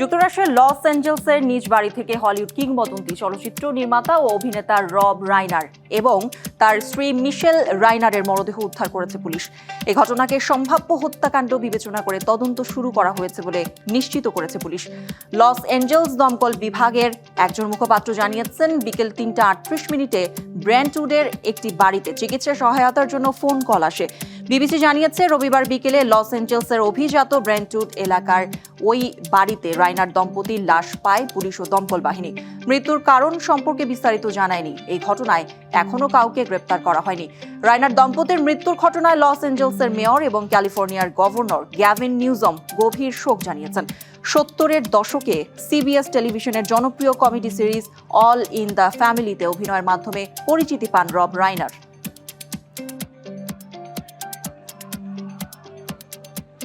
যুক্তরাষ্ট্রের লস অ্যাঞ্জেলসের নিজ বাড়ি থেকে হলিউড কিংবদন্তি চলচ্চিত্র নির্মাতা ও অভিনেতা রব রাইনার এবং তার স্ত্রী মিশেল রাইনারের মরদেহ উদ্ধার করেছে পুলিশ। এ ঘটনাকে সম্ভাব্য হত্যাকাণ্ড বিবেচনা করে তদন্ত শুরু করা হয়েছে বলে নিশ্চিত করেছে পুলিশ। লস অ্যাঞ্জেলস দমকল বিভাগের একজন মুখপাত্র জানিয়েছেন, বিকেল তিনটা আটত্রিশ মিনিটে ব্র্যান্টউডের একটি বাড়িতে চিকিৎসা সহায়তার জন্য ফোন কল আসে। বিবিসি জানিয়েছে, রবিবার বিকেলে লস অ্যাঞ্জেলসের অভিজাত ব্র্যান্টউড এলাকার ওই বাড়িতে রাইনার দম্পতির লাশ পায় পুলিশ ও দমকল বাহিনী। মৃত্যুর কারণ সম্পর্কে বিস্তারিত জানায়নি। এই ঘটনায় এখনও কাউকে গ্রেপ্তার করা হয়নি। রাইনার দম্পতির মৃত্যুর ঘটনায় লস অ্যাঞ্জেলসের মেয়র এবং ক্যালিফোর্নিয়ার গভর্নর গ্যাভিন নিউজম গভীর শোক জানিয়েছেন। সত্তরের দশকে সিবিএস টেলিভিশনের জনপ্রিয় comedy series all in the ফ্যামিলিতে অভিনয়ের মাধ্যমে পরিচিতি পান রব রাইনার।